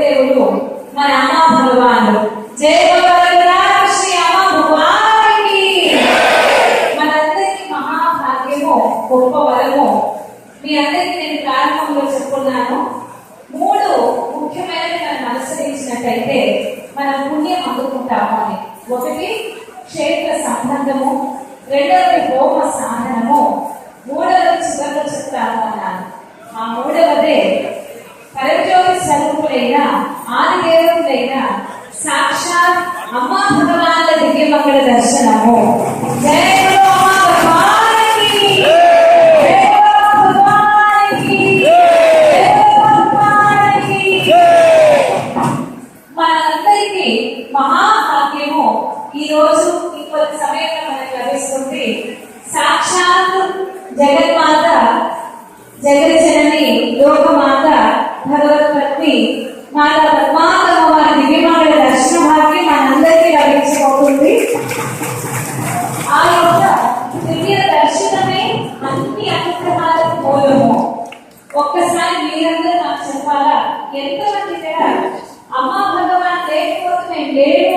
దేవుడు మన అమ్మ భగవాను జయ భగవంతుడా శ్రీ అమ్మ భగవానికి మనందరికీ మహాభాగ్యము గొప్ప వరము. మీ అందరికీ నేను ప్రారంభంలో చెప్పుకున్నాను. మూడు ముఖ్యమైనవి మనం అనుసరించినట్టయితే మనం పుణ్యం అందుకుంటాము అని. ఒకటి క్షేత్ర సంబంధము. రెండవది హోమ సాధనము. మూడవది చివరిలో చెప్తాను అన్నాను. ఆ మూడవదే స్వరూపులైన ఆదిదేవులైన సాక్షాత్ అమ్మా భగవాన్ల దివ్యమంగళ దర్శనము. జయ గురు అమ్మా మహాభాగ్యము. ఈ రోజు ఇంకొక సమయంలో మనకు లభిస్తుంది సాక్షాత్ జగన్మాత జగజ్జనని లోకమాత భగవత్ మాతా పద్మాతమ్మ వారి దివ్యమాల దర్శన భాగ్యం మనందరికీ లభించబోతుంది. ఆ యొక్క దివ్య దర్శనమే అన్ని అనుగ్రహాలకు మూలము. ఒక్కసారి మీరందరూ నాకు చెప్పాలా? ఎంతమంది మంది అమ్మా భగవాన్ లేకపోతే మేము లేము